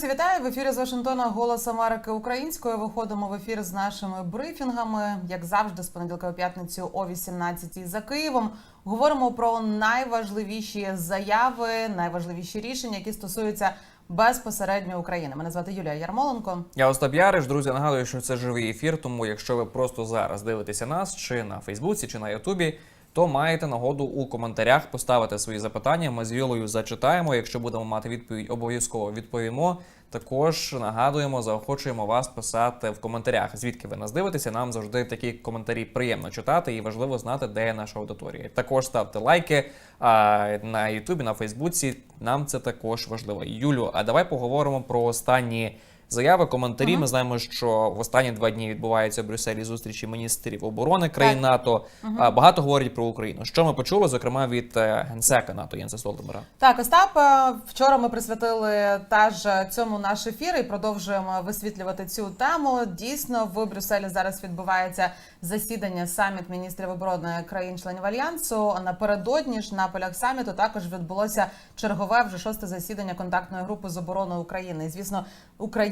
Друзі, вітаю в ефірі з Вашингтона Голос Америки українською. Виходимо в ефір з нашими брифінгами, як завжди, з понеділка у п'ятницю о 18 за Києвом. Говоримо про найважливіші заяви, найважливіші рішення, які стосуються безпосередньо України. Мене звати Юлія Ярмоленко. Я Остап Яриш. Друзі, нагадую, що це живий ефір. Тому, якщо ви просто зараз дивитеся нас, чи на Фейсбуці, чи на Ютубі, то маєте нагоду у коментарях поставити свої запитання. Ми з Юлею зачитаємо. Якщо будемо мати відповідь, обов'язково відповімо. Також нагадуємо, заохочуємо вас писати в коментарях, звідки ви нас дивитеся. Нам завжди такі коментарі приємно читати, і важливо знати, де є наша аудиторія. Також ставте лайки а, на Ютубі, на Фейсбуці. Нам це також важливо. Юлю, а давай поговоримо про останні. Заяви, коментарі. Ми знаємо, що в останні два дні відбуваються в Брюсселі зустрічі міністрів оборони країн Так. НАТО. А, Багато говорять про Україну. Що ми почули, зокрема від е, генсека НАТО Єнса Столтенберга. Так, Остап, е, вчора ми присвятили теж цьому наш ефір і продовжуємо висвітлювати цю тему. Дійсно, в Брюсселі зараз відбувається засідання саміт міністрів оборони країн-членів альянсу. Напередодні ж на полях саміту також відбулося чергове вже шосте засідання контактної групи з оборони України. І, звісно,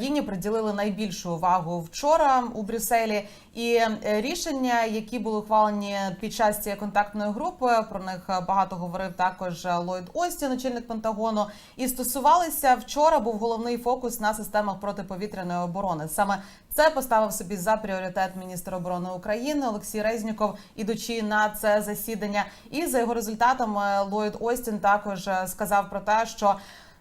Україні приділили найбільшу увагу вчора у Брюсселі. І е, рішення, які були ухвалені під час цієї контактної групи, про них багато говорив також Ллойд Остін, очільник Пентагону. І стосувалися вчора. Був головний фокус на системах протиповітряної оборони. Саме це поставив собі за пріоритет міністр оборони України Олексій Резніков, ідучи на це засідання. І за його результатами Ллойд Остін також е, сказав про те, що.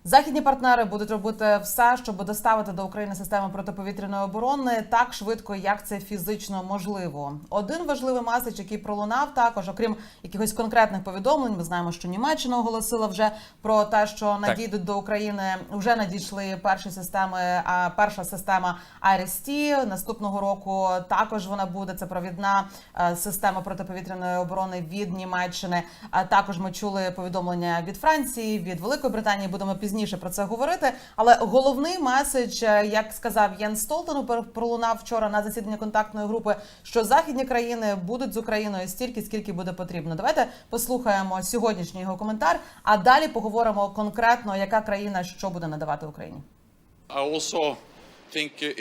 Західні партнери будуть робити все, щоб доставити до України системи протиповітряної оборони так швидко, як це фізично можливо. Один важливий меседж, який пролунав, також окрім якихось конкретних повідомлень. Ми знаємо, що Німеччина оголосила вже про те, що надійдуть до України. Вже надійшли перші системи. А перша система IRIS-T. наступного року також вона буде. Це провідна е, система протиповітряної оборони від Німеччини. А також ми чули повідомлення від Франції, від Великої Британії. Будемо пізніше про це говорити. Але головний меседж, е, як сказав Єн Столтен, пролунав вчора на засіданні контактної групи, що західні країни будуть з Україною стільки, скільки буде потрібно. Давайте послухаємо сьогоднішній його коментар, а далі поговоримо конкретно, яка країна що буде надавати Україні. I also uh,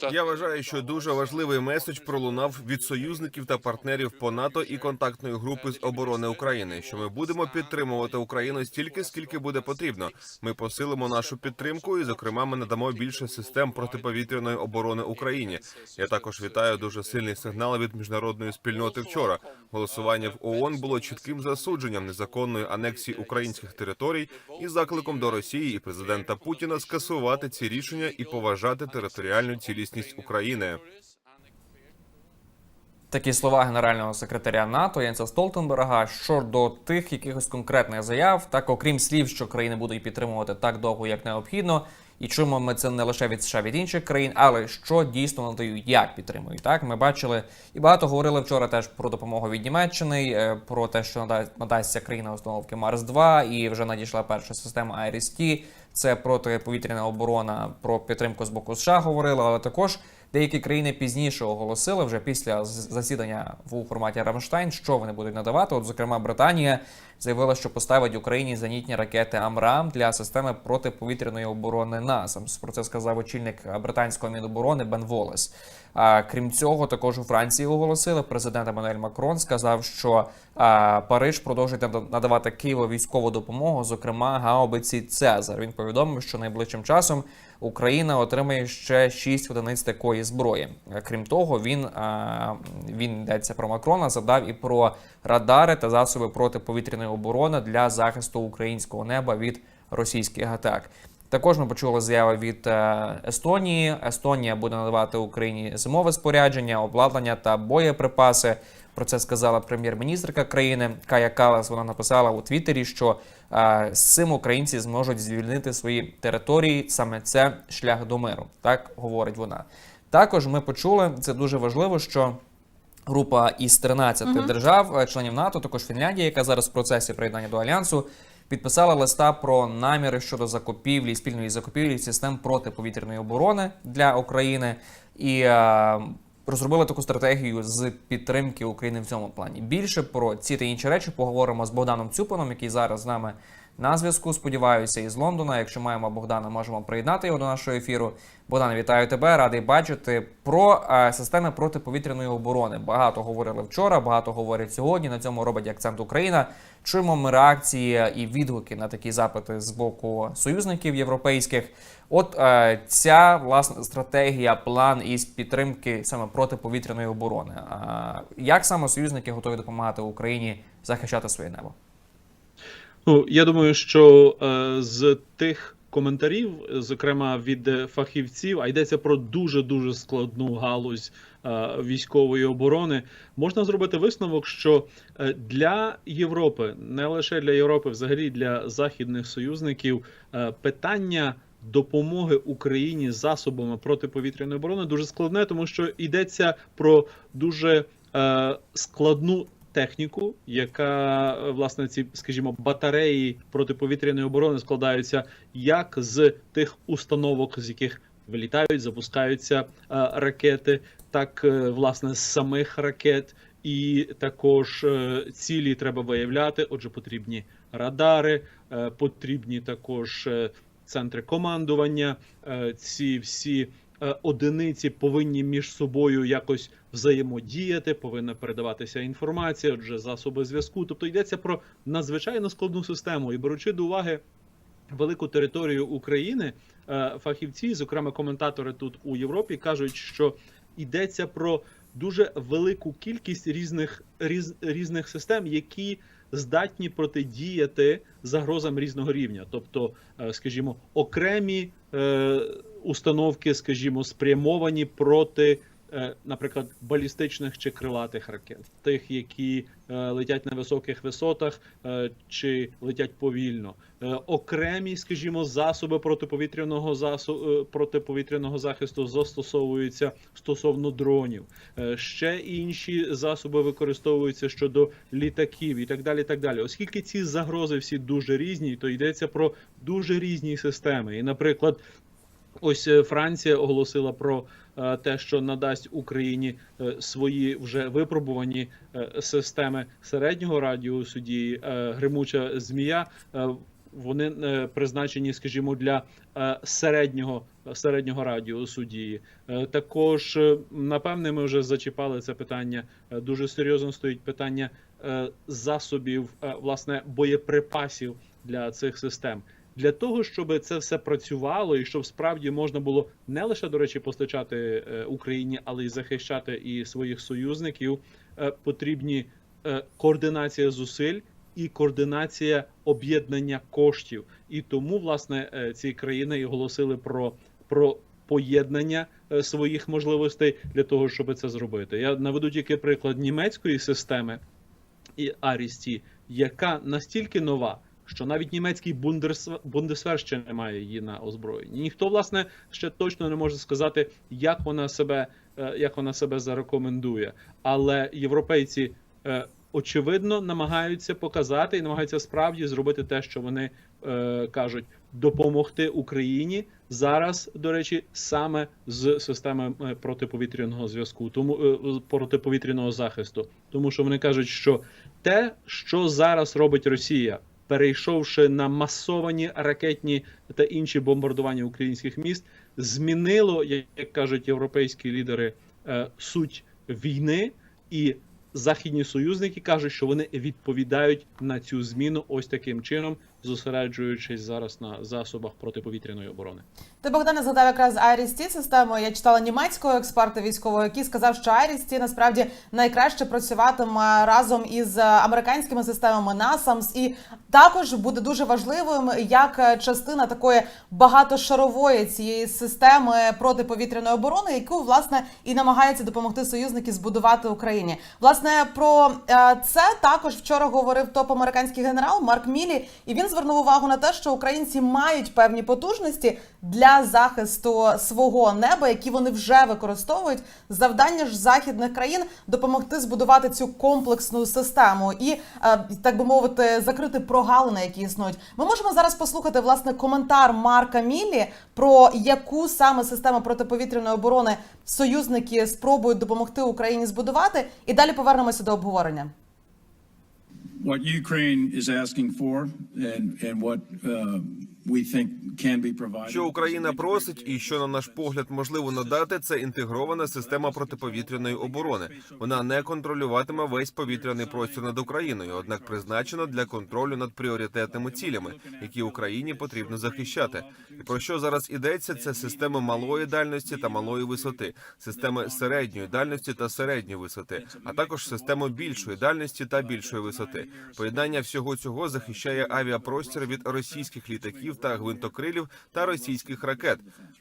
that Я вважаю, що дуже важливий меседж пролунав від союзників та партнерів по НАТО і контактної групи з оборони України. Що ми будемо підтримувати Україну стільки, скільки буде потрібно. Ми посилимо нашу підтримку, і, зокрема, ми надамо більше систем протиповітряної оборони Україні. Я також вітаю дуже сильний сигнал від міжнародної спільноти. Вчора голосування в ООН було чітким засудженням незаконної анексії українських територій і закликом до Росії і президента Путіна скасувати ці рішення і поважати територіальну цілісність України. Такі слова генерального секретаря НАТО Єнса Столтенберга щодо тих якихось конкретних заяв, так окрім слів, що країни будуть підтримувати так довго, як необхідно. І чуємо ми це не лише від США від інших країн, але що дійсно надають, як підтримують. Так ми бачили і багато говорили вчора теж про допомогу від Німеччини, е, про те, що нада- надасться країна установки Марс 2 і вже надійшла перша система IRIS-T. Це протиповітряна оборона про підтримку з боку США говорили, але також деякі країни пізніше оголосили вже після засідання в форматі Рамштайн, що вони будуть надавати. От, зокрема, Британія заявила, що поставить Україні зенітні ракети Амрам для системи протиповітряної оборони НАСАМС. Про це сказав очільник е, британського міноборони Бен Волес. А крім цього, також у Франції оголосили. Президент Еммануель Макрон сказав, що Париж продовжить нада- надавати Києву військову допомогу, зокрема гаубиці Цезар. Він повідомив, що найближчим часом Україна отримає ще 6 одиниць такої зброї. Крім того, він він йдеться про Макрона, задав і про радари та засоби протиповітряної оборони для захисту українського неба від російських атак. Також ми почули заяви від е, Естонії. Естонія буде надавати Україні зимове спорядження, обладнання та боєприпаси. Про це сказала прем'єр-міністрка країни Кая Калас. Вона написала у Твіттері, що е, з цим українці зможуть звільнити свої території. Саме це шлях до миру. Так говорить вона. Також ми почули це дуже важливо, що група із 13 держав, е, членів НАТО, також Фінляндія, яка зараз в процесі приєднання до альянсу, підписала листа про наміри щодо закупівлі спільної закупівлі систем протиповітряної оборони для України і е, розробили таку стратегію з підтримки України в цьому плані. Більше про ці та інші речі поговоримо з Богданом Цюпаном, який зараз з нами на зв'язку. Сподіваюся, із Лондона. Якщо маємо Богдана, можемо приєднати його до нашого ефіру. Богдан, вітаю тебе, радий бачити про е, системи протиповітряної оборони. Багато говорили вчора, багато говорять сьогодні. На цьому робить акцент Україна. Чуємо ми реакції і відгуки на такі запити з боку союзників європейських. От е, ця власне стратегія, план із підтримки саме протиповітряної оборони. А як саме союзники готові допомагати Україні захищати своє небо? Ну, я думаю, що е, з тих коментарів, зокрема від е, фахівців, а йдеться про дуже дуже складну галузь е, військової оборони, можна зробити висновок, що е, для Європи, не лише для Європи, взагалі для західних союзників, е, питання. Допомоги Україні засобами протиповітряної оборони дуже складне, тому що йдеться про дуже е, складну техніку, яка е, власне ці, скажімо, батареї протиповітряної оборони складаються як з тих установок, з яких вилітають, запускаються е, ракети, так е, власне з самих ракет. І також цілі треба виявляти. Отже, потрібні радари, потрібні також центри командування. Ці всі одиниці повинні між собою якось взаємодіяти, повинна передаватися інформація, отже, засоби зв'язку. Тобто йдеться про надзвичайно складну систему. І беручи до уваги велику територію України, е, фахівці, зокрема коментатори тут у Європі, кажуть, що йдеться про дуже велику кількість різних різ, різних систем, які здатні протидіяти загрозам різного рівня, тобто, е, скажімо, окремі е, установки, скажімо, спрямовані проти. е, Наприклад, балістичних чи крилатих ракет, тих, які е, летять на високих висотах е, чи летять повільно, окремі, скажімо, засоби протиповітряного засу... протиповітряного захисту застосовуються стосовно дронів. Ще інші засоби використовуються щодо літаків і так далі. і Так далі. Оскільки ці загрози всі дуже різні, то йдеться про дуже різні системи. І, наприклад, ось е, Франція оголосила про е, те, що надасть Україні е, свої вже випробувані системи середнього радіусу дії, гримуча змія. Вони призначені, скажімо, для середнього середнього радіусу дії. Також, напевне, ми вже зачіпали це питання. Дуже серйозно стоїть питання засобів, власне, боєприпасів для цих систем. Для того щоб це все працювало, і щоб справді можна було не лише до речі постачати е, Україні, але й захищати і своїх союзників, е, потрібні е, координація зусиль і координація об'єднання коштів. І тому, власне, ці країни і оголосили про, про поєднання своїх можливостей для того, щоб це зробити. Я наведу тільки приклад німецької системи і Арісті, яка настільки нова. Що навіть німецький бундерс- бундесвер ще не має її на озброєнні. Ніхто, власне, ще точно не може сказати, як вона себе, е, як вона себе зарекомендує. Але європейці е, очевидно намагаються показати і намагаються справді зробити те, що вони е, кажуть, допомогти Україні зараз, до речі, саме з системи е, протиповітряного зв'язку, тому протиповітряного захисту, тому що вони кажуть, що те, що зараз робить Росія, перейшовши на масовані ракетні та інші бомбардування українських міст, змінило, як кажуть європейські лідери, е, суть війни і. Західні союзники кажуть, що вони відповідають на цю зміну ось таким чином, зосереджуючись зараз на засобах протиповітряної оборони. Ти Богдане згадав якраз IRIS-T систему. Я читала німецького експерта військового, який сказав, що IRIS-T насправді найкраще працюватиме разом із американськими системами NASAMS і також буде дуже важливим як частина такої багатошарової цієї системи протиповітряної оборони, яку власне і намагається допомогти союзники збудувати Україні. Власне про е, це також вчора говорив топ американський генерал Марк Мілі, і він звернув увагу на те, що українці мають певні потужності для захисту свого неба, які вони вже використовують. Завдання ж західних країн допомогти збудувати цю комплексну систему і е, так би мовити, закрити прогалини, які існують. Ми можемо зараз послухати власне коментар Марка Мілі про яку саме систему протиповітряної оборони союзники спробують допомогти Україні збудувати, і далі повернемося до обговорення. What Ukraine is asking for and, and what uh, Що Україна просить, і що на наш погляд можливо надати, це інтегрована система протиповітряної оборони. Вона не контролюватиме весь повітряний простір над Україною, однак призначена для контролю над пріоритетними цілями, які Україні потрібно захищати. І про що зараз ідеться? Це системи малої дальності та малої висоти, системи середньої дальності та середньої висоти, а також системи більшої дальності та більшої висоти. Поєднання всього цього захищає авіапростір від російських літаків та гвинтокрилів та російських ракет.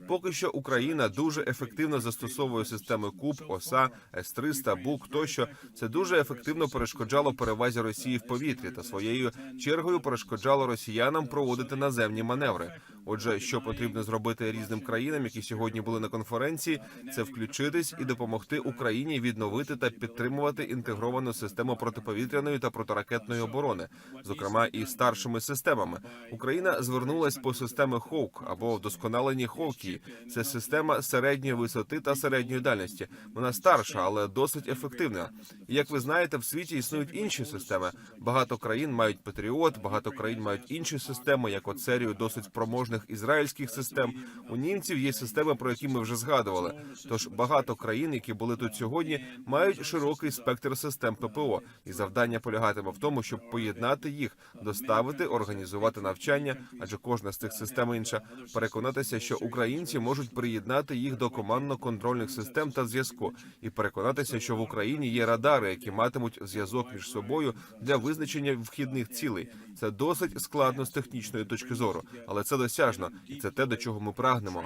Поки що Україна дуже ефективно застосовує системи КУБ, ОСА, С-300, БУК тощо. Це дуже ефективно перешкоджало перевазі Росії в повітрі та своєю чергою перешкоджало росіянам проводити наземні маневри. Отже, що потрібно зробити різним країнам, які сьогодні були на конференції, це включитись і допомогти Україні відновити та підтримувати інтегровану систему протиповітряної та протиракетної оборони, зокрема і старшими системами. Україна звернулась по системи Хоук або вдосконалені Ховкі. Це система середньої висоти та середньої дальності. Вона старша, але досить ефективна. Як ви знаєте, в світі існують інші системи. Багато країн мають Патріот, багато країн мають інші системи, як от серію досить спроможних ізраїльських систем. У німців є системи, про які ми вже згадували. Тож багато країн, які були тут сьогодні, мають широкий спектр систем ППО, і завдання полягатиме в тому, щоб поєднати їх, доставити, організувати навчання, адже кожна з цих систем інша, переконатися, що українці можуть приєднати їх до командно-контрольних систем та зв'язку, і переконатися, що в Україні є радари, які матимуть зв'язок між собою для визначення вхідних цілей. Це досить складно з технічної точки зору, але це досяжно, і це те, до чого ми прагнемо.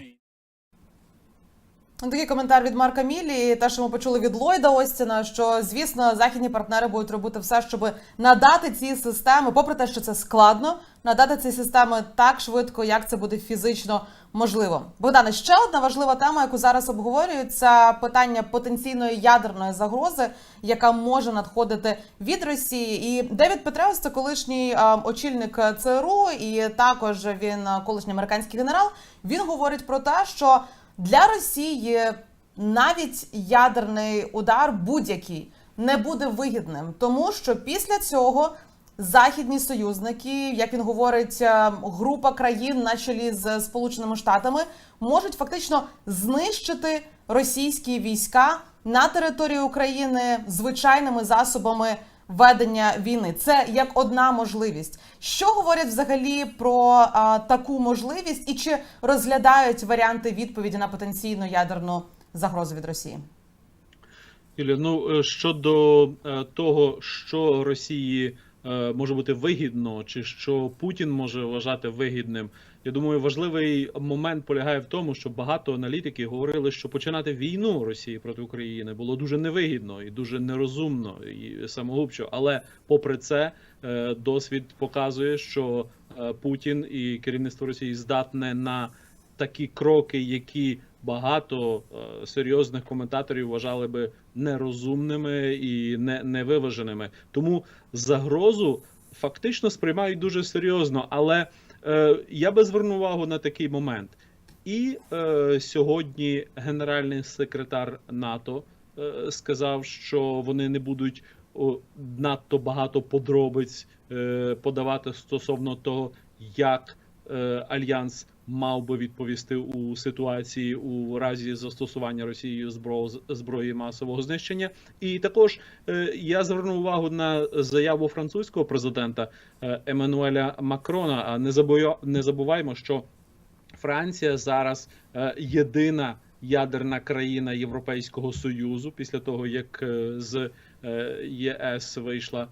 Такий коментар від Марка Мілі, те, що ми почули від Ллойда Остіна, що звісно західні партнери будуть робити все, щоб надати ці системи, попри те, що це складно, надати ці системи так швидко, як це буде фізично можливо. Богдане, ще одна важлива тема, яку зараз обговорюють, це питання потенційної ядерної загрози, яка може надходити від Росії. І Девід Петреус, це колишній е, очільник ЦРУ, і також він е, колишній американський генерал. Він говорить про те, що для Росії навіть ядерний удар будь-який не буде вигідним, тому що після цього західні союзники, як він говорить, е, група країн на чолі з Сполученими Штатами можуть фактично знищити російські війська на території України звичайними засобами ведення війни. Це як одна можливість. Що говорять взагалі про а, таку можливість, і чи розглядають варіанти відповіді на потенційну ядерну загрозу від Росії? Юлія, ну е, щодо е, того, що Росії може бути вигідно, чи що Путін може вважати вигідним, я думаю, важливий момент полягає в тому, що багато аналітиків говорили, що починати війну Росії проти України було дуже невигідно і дуже нерозумно і самогубчо. Але попри це, е, досвід показує, що е, Путін і керівництво Росії здатне на такі кроки, які багато е, серйозних коментаторів вважали би нерозумними і не, невиваженими. Тому загрозу фактично сприймають дуже серйозно. Але е, я би звернув увагу на такий момент. І е, сьогодні генеральний секретар НАТО е, сказав, що вони не будуть надто багато подробиць е, подавати стосовно того, як е, альянс мав би відповісти у ситуації у разі застосування Росією збро, зброї масового знищення. І також е, я звернув увагу на заяву французького президента е, Еммануеля Макрона. А не забуваємо, що Франція зараз е, єдина ядерна країна Європейського союзу після того, як з ЄС вийшла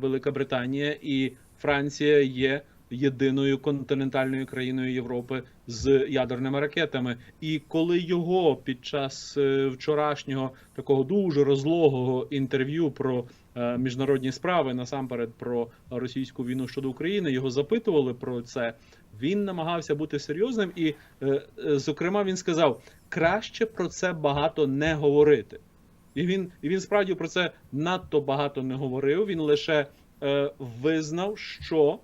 Велика Британія, і Франція є єдиною континентальною країною Європи з ядерними ракетами. І коли його під час е, вчорашнього такого дуже розлогого інтерв'ю про е, міжнародні справи, насамперед про російську війну щодо України, його запитували про це. Він намагався бути серйозним, і, е, зокрема, він сказав: краще про це багато не говорити. І він, і він справді про це надто багато не говорив. Він лише е, визнав, що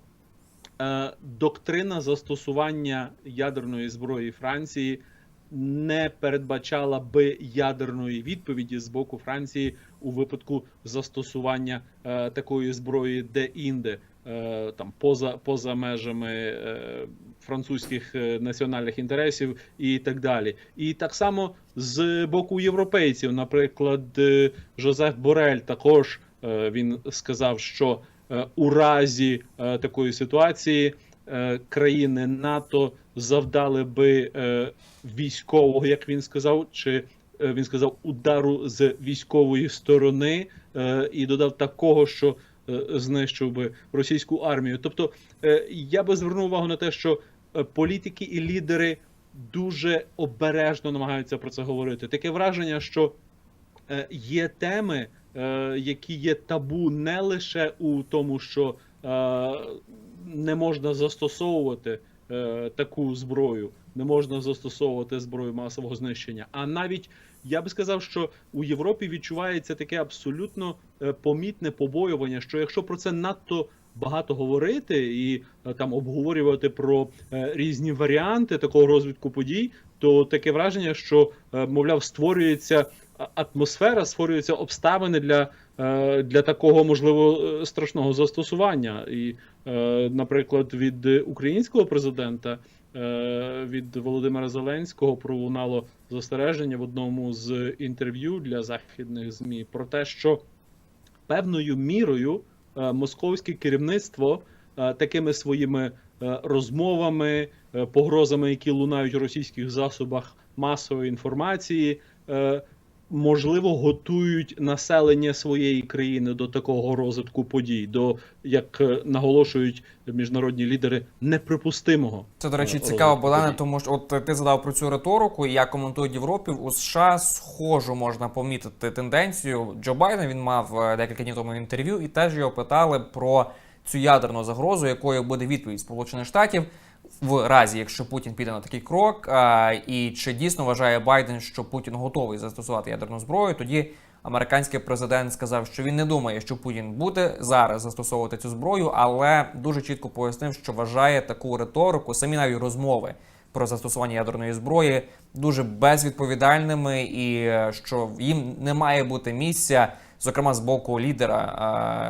доктрина застосування ядерної зброї Франції не передбачала би ядерної відповіді з боку Франції у випадку застосування е, такої зброї де-інде, е, там поза, поза межами е, французьких е, національних інтересів і так далі. І так само з боку європейців, наприклад, е, Жозеф Борель також е, він сказав, що е, у разі е, такої ситуації е, країни НАТО завдали би е, військового, як він сказав, чи е, він сказав удару з військової сторони, е, і додав такого, що е, знищив би російську армію. Тобто е, я би звернув увагу на те, що е, політики і лідери дуже обережно намагаються про це говорити. Таке враження, що е, є теми, е, які є табу не лише у тому, що е, не можна застосовувати е, таку зброю, не можна застосовувати зброю масового знищення. А навіть я би сказав, що у Європі відчувається таке абсолютно е, помітне побоювання, що якщо про це надто багато говорити і е, там обговорювати про е, різні варіанти такого розвитку подій, то таке враження, що е, мовляв створюється атмосфера, створюються обставини для, е, для такого можливо е, страшного застосування. І, е, наприклад, від українського президента. Від Володимира Зеленського пролунало застереження в одному з інтерв'ю для західних змі про те, що певною мірою московське керівництво такими своїми розмовами, погрозами, які лунають у російських засобах масової інформації, можливо, готують населення своєї країни до такого розвитку подій, до як е, наголошують міжнародні лідери, неприпустимого. Це, до речі, е, цікаво, Богдане, тому що от е, ти задав про цю риторику, і я коментую Європі. У США схожу можна помітити тенденцію. Джо Байден він мав декілька днів тому інтерв'ю, і теж його питали про цю ядерну загрозу, якою буде відповідь Сполучених Штатів в разі, якщо Путін піде на такий крок. І чи дійсно вважає Байден, що Путін готовий застосувати ядерну зброю? Тоді американський президент сказав, що він не думає, що Путін буде зараз застосовувати цю зброю, але дуже чітко пояснив, що вважає таку риторику, самі навіть розмови про застосування ядерної зброї дуже безвідповідальними, і е, що їм не має бути місця, зокрема з боку лідера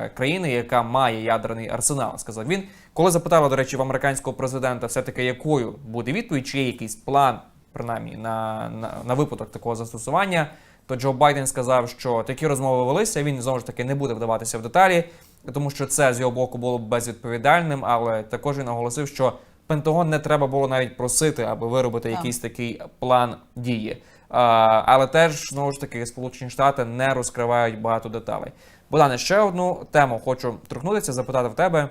е, країни, яка має ядерний арсенал. Сказав він, коли запитали, до речі, в американського президента, все таки якою буде відповідь, чи є якийсь план, принаймні на, на, на випадок такого застосування. То Джо Байден сказав, що такі розмови велися. Він знову ж таки не буде вдаватися в деталі, тому що це з його боку було б безвідповідальним. Але також він наголосив, що Пентагон не треба було навіть просити, аби виробити Так. якийсь такий план дії. А, але теж знову ж таки Сполучені Штати не розкривають багато деталей. Богдане, ще одну тему хочу торкнутися, запитати в тебе.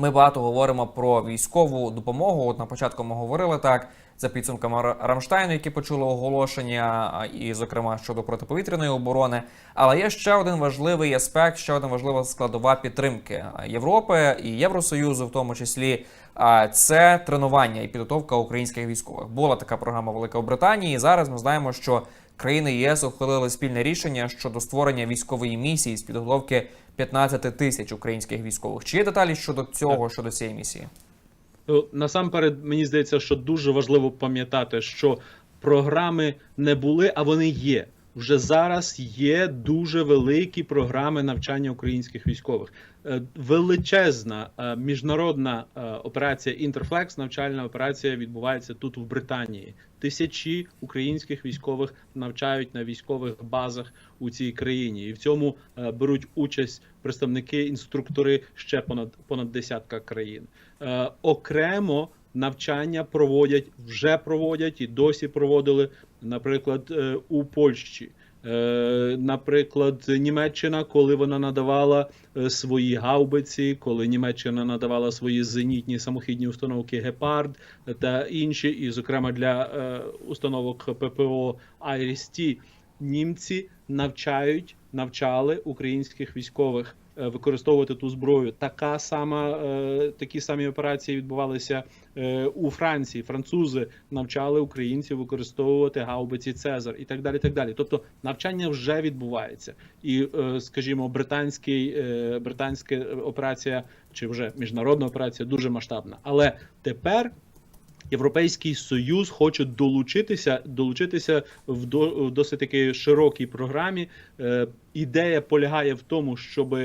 Ми багато говоримо про військову допомогу. От на початку ми говорили так за підсумками Рамштайну, які почули оголошення, і, зокрема, щодо протиповітряної оборони. Але є ще один важливий аспект, ще одна важлива складова підтримки Європи і Євросоюзу, в тому числі. Це тренування і підготовка українських військових. Була така програма Великої Британії. І зараз ми знаємо, що країни єС ухвалили спільне рішення щодо створення військової місії з підготовки 15 тисяч українських військових. Чи є деталі щодо цього, щодо цієї місії? Ну, Насамперед, мені здається, що дуже важливо пам'ятати, що програми не були, а вони є. Вже зараз є дуже великі програми навчання українських військових. Е, Величезна е, міжнародна е, операція Інтерфлекс, навчальна операція відбувається тут в Британії. Тисячі українських військових навчають на військових базах у цій країні, і в цьому беруть участь представники, інструктори ще понад понад десятка країн. Окремо навчання проводять, вже проводять і досі проводили, наприклад, е, у Польщі. Е, Наприклад, Німеччина, коли вона надавала е, свої гаубиці, коли Німеччина надавала свої зенітні самохідні установки Гепард та інші, і, зокрема, для установок ППО IRIS-T, німці навчають, навчали українських військових використовувати ту зброю. Така сама е, такі самі операції відбувалися е, у Франції. Французи навчали українців використовувати гаубиці Цезар і так далі. Так далі. Тобто навчання вже відбувається, і е, скажімо, британський е, британська операція чи вже міжнародна операція дуже масштабна. Але тепер Європейський Союз хоче долучитися, долучитися в, до, в досить таки широкій програмі. Е, ідея полягає в тому, щоб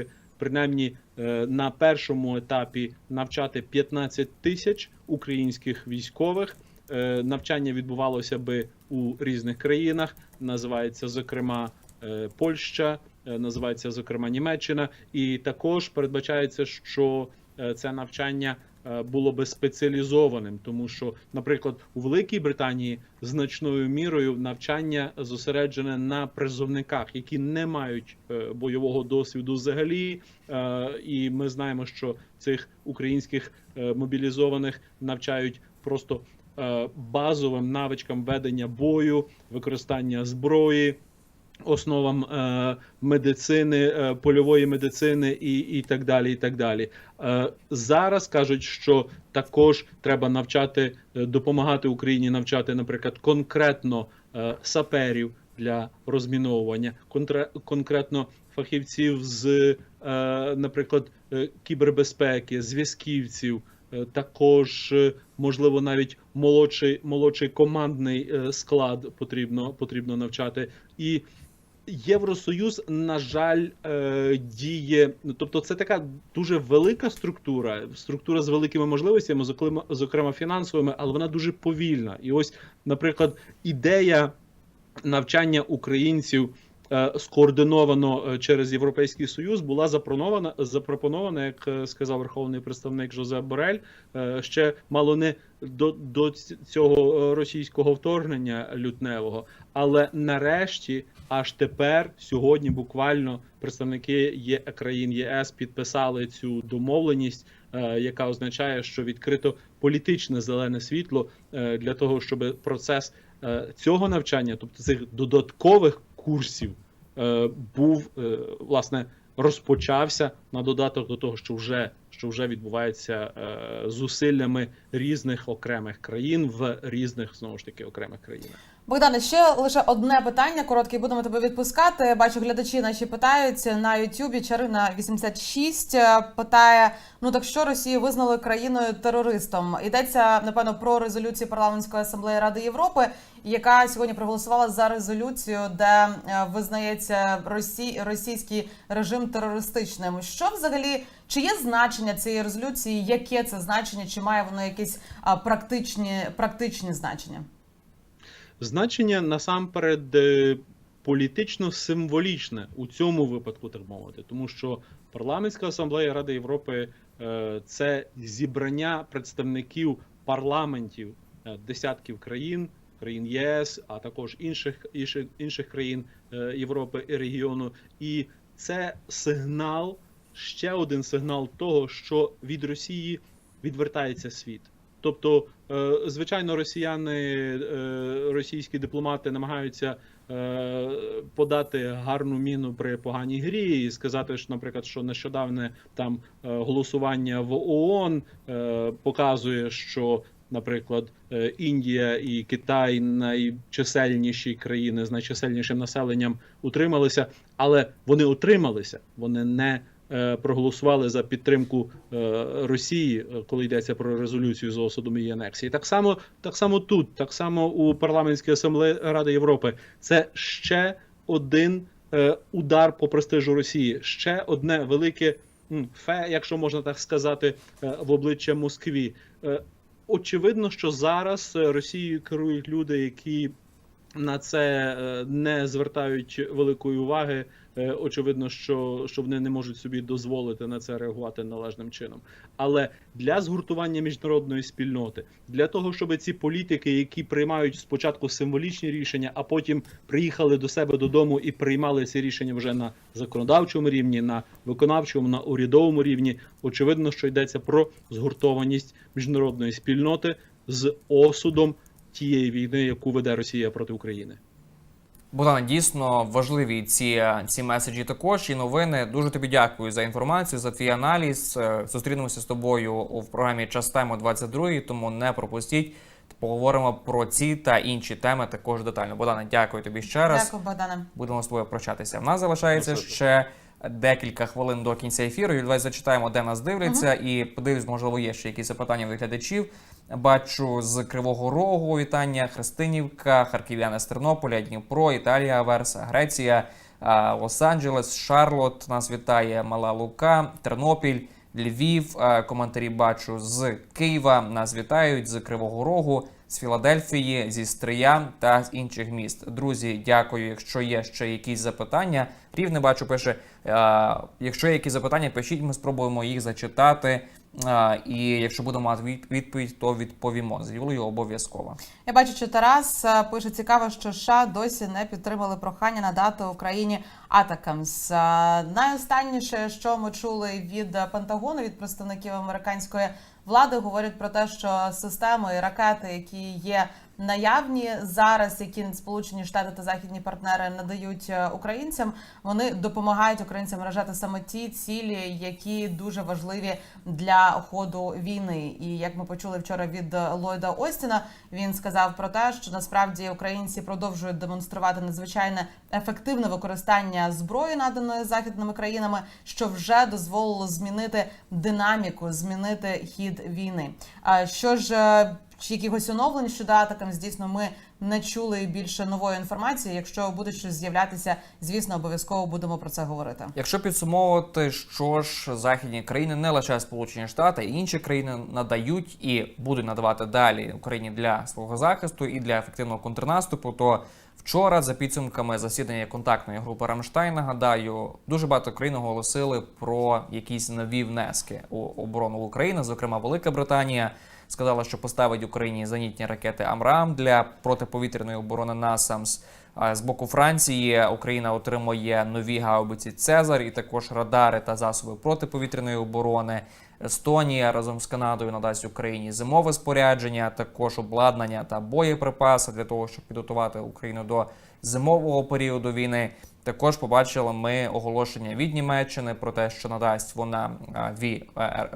принаймні е, на першому етапі навчати 15 тисяч українських військових. Е, навчання відбувалося би у різних країнах. Називається зокрема е, Польща, називається зокрема Німеччина, і також передбачається, що це навчання було би спеціалізованим, тому що, наприклад, у Великій Британії значною мірою навчання зосереджене на призовниках, які не мають е, бойового досвіду взагалі. Е, І ми знаємо, що цих українських е, мобілізованих навчають просто е, базовим навичкам ведення бою, використання зброї основам е, медицини, е, польової медицини і, і так далі. І так далі. Е, зараз кажуть, що також треба навчати, е, допомагати Україні навчати, наприклад, конкретно е, саперів для розміновування, контре, конкретно фахівців з, е, наприклад, е, кібербезпеки, зв'язківців. Е, Також е, можливо навіть молодший молодший командний склад потрібно потрібно навчати і. Євросоюз, на жаль, е, діє. Ну, тобто, це така дуже велика структура, структура з великими можливостями, зокрема, зокрема фінансовими, але вона дуже повільна. І ось, наприклад, ідея навчання українців е, скоординовано е, через Європейський Союз була запропонована, запропонована, як сказав верховний представник Жозеп Борель, ще мало не до, до цього російського вторгнення лютневого. Але нарешті, аж тепер, сьогодні, буквально представники є країн ЄС підписали цю домовленість, е, яка означає, що відкрито політичне зелене світло е, для того, щоб процес е, цього навчання, тобто цих додаткових курсів, був власне розпочався на додаток до того, що вже що вже відбувається е, зусиллями різних окремих країн в різних знову ж таки окремих країнах. Богдане, ще лише одне питання. Коротке, будемо тебе відпускати. Бачу, глядачі наші питають на Ютубі. Чарина 86 питає: ну так що Росію визнали країною терористом? Йдеться напевно про резолюцію парламентської асамблеї Ради Європи, яка сьогодні проголосувала за резолюцію, де е, визнається Росі... російський режим терористичним. Що взагалі чи є значення цієї резолюції? Яке це значення? Чи має воно якісь практичні практичні значення? Значення насамперед е, політично-символічне у цьому випадку, так мовити, тому що парламентська асамблея Ради Європи е, це зібрання представників парламентів е, десятків країн, країн ЄС, а також інших інших, інших країн Європи і регіону, і це сигнал, ще один сигнал того, що від Росії відвертається світ. Тобто, е, звичайно, росіяни, е, російські дипломати намагаються е, подати гарну міну при поганій грі і сказати, що, наприклад, що нещодавне там голосування в ООН показує, що. Наприклад, Індія і Китай найчисельніші країни з найчисельнішим населенням утрималися, але вони утрималися, вони не проголосували за підтримку е, Росії, е, коли йдеться про резолюцію з осудом її анексії. Так само, так само тут, так само у парламентській асамблеї Ради Європи. Це ще один е, удар по престижу Росії, ще одне велике фе, якщо можна так сказати, е, в обличчя Москві. Е, Очевидно, що зараз е, Росією керують люди, які на це е, не звертають великої уваги. Е, Очевидно, що, що вони не можуть собі дозволити на це реагувати належним чином. Але для згуртування міжнародної спільноти, для того, щоб ці політики, які приймають спочатку символічні рішення, а потім приїхали до себе додому і приймали ці рішення вже на законодавчому рівні, на виконавчому, на урядовому рівні, очевидно, що йдеться про згуртованість міжнародної спільноти з осудом тієї війни, яку веде Росія проти України. Богдан, дійсно важливі ці, ці меседжі також і новини. Дуже тобі дякую за інформацію, за твій аналіз. Е, Зустрінемося з тобою в програмі Час тайм о 22 тому не пропустіть. Поговоримо про ці та інші теми також детально. Богдане, дякую тобі ще раз. Дякую, Богдане. Будемо з тобою прощатися. В нас залишається ще декілька хвилин до кінця ефіру. І давай зачитаємо, де нас дивляться, і подивись, можливо, є ще якісь запитання від глядачів. Бачу з Кривого Рогу вітання, Христинівка, Харків'яни з Тернополя, Дніпро, Італія, Аверса, Греція, Лос-Анджелес, Шарлот нас вітає, Мала Лука, Тернопіль, Львів. Коментарі бачу з Києва. Нас вітають з Кривого Рогу, з Філадельфії, зі Стрия та з інших міст. Друзі, дякую. Якщо є ще якісь запитання, рівне бачу, пише. Якщо є якісь запитання, пишіть, ми спробуємо їх зачитати. І якщо будемо мати від- відповідь, то відповімо. З Юлею обов'язково. Я бачу, що Тарас е, пише цікаво, що США досі не підтримали прохання надати Україні Атакамс. Е, Найостанніше, що ми чули від Пентагону, від представників американської влади, говорять про те, що системи і ракети, які є наявні зараз, які Сполучені Штати та західні партнери надають е, українцям, вони допомагають українцям вражати саме ті цілі, які дуже важливі для ходу війни. І як ми почули вчора від е, Ллойда Остіна, він сказав про те, що насправді українці продовжують демонструвати надзвичайне ефективне використання зброї, наданої західними країнами, що вже дозволило змінити динаміку, змінити хід війни. А що ж е, чи якихось оновлень щодо атакам, звісно, ми не чули більше нової інформації. Якщо буде щось з'являтися, звісно, обов'язково будемо про це говорити. Якщо підсумовувати, що ж західні країни, не лише Сполучені Штати, інші країни надають і будуть надавати далі Україні для свого захисту і для ефективного контрнаступу, то вчора, за підсумками засідання контактної групи Рамштайн, нагадаю, дуже багато країн оголосили про якісь нові внески у оборону України, зокрема Велика Британія. Сказала, що поставить Україні зенітні ракети Амрам для протиповітряної оборони НАСАМС. З боку Франції Україна отримує нові гаубиці Цезар і також радари та засоби протиповітряної оборони. Естонія разом з Канадою надасть Україні зимове спорядження, також обладнання та боєприпаси для того, щоб підготувати Україну до зимового періоду війни. Також побачили ми оголошення від Німеччини про те, що надасть вона дві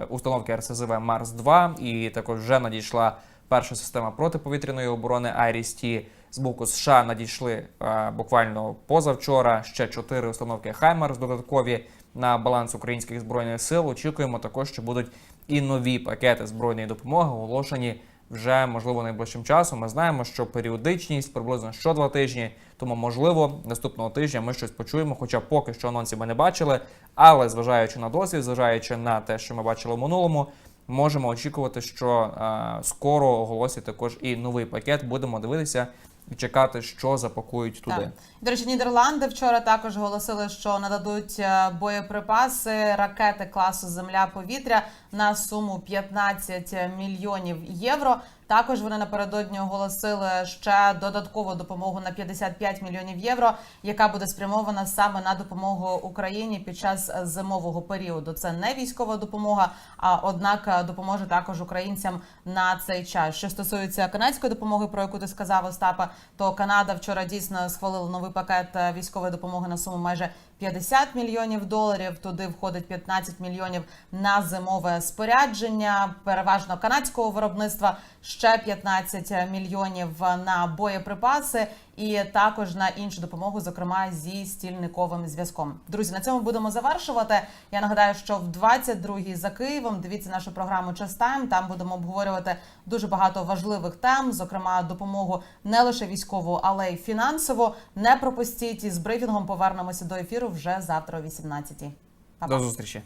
установки РСЗВ Марс 2 і також вже надійшла перша система протиповітряної оборони IRIS-T. З боку США надійшли буквально позавчора ще чотири установки Хаймерс додаткові на баланс українських збройних сил. Очікуємо також, що будуть і нові пакети збройної допомоги оголошені вже можливо найближчим часом. Ми знаємо, що періодичність приблизно що два тижні. Тому, можливо, наступного тижня ми щось почуємо. Хоча поки що анонсів ми не бачили. Але зважаючи на досвід, зважаючи на те, що ми бачили в минулому, можемо очікувати, що е, скоро оголосять також і новий пакет. Будемо дивитися і чекати, що запакують туди. Так. До речі, Нідерланди вчора також оголосили, що нададуть е, боєприпаси, ракети класу Земля-повітря на суму 15 мільйонів євро. Також вони напередодні оголосили ще додаткову допомогу на 55 мільйонів євро, яка буде спрямована саме на допомогу Україні під час зимового періоду. Це не військова допомога, а однак е, допоможе також українцям на цей час. Що стосується канадської допомоги, про яку ти сказав, Остапа, то Канада вчора дійсно схвалила новий пакет е, військової допомоги на суму майже 50 мільйонів доларів. Туди входить 15 мільйонів на зимове спорядження, переважно канадського виробництва. Ще 15 мільйонів на боєприпаси і також на іншу допомогу, зокрема зі стільниковим зв'язком. Друзі, на цьому будемо завершувати. Я нагадаю, що в 22-й за Києвом дивіться нашу програму «Час Тайм». Там будемо обговорювати дуже багато важливих тем, зокрема допомогу не лише військову, але й фінансову. Не пропустіть і з брифінгом повернемося до ефіру вже завтра о 18-й. Па-па. До зустрічі.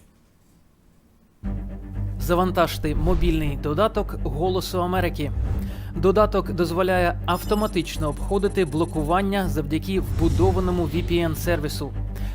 Завантажте мобільний додаток Голосу Америки. Додаток дозволяє автоматично обходити блокування завдяки вбудованому VPN-сервісу.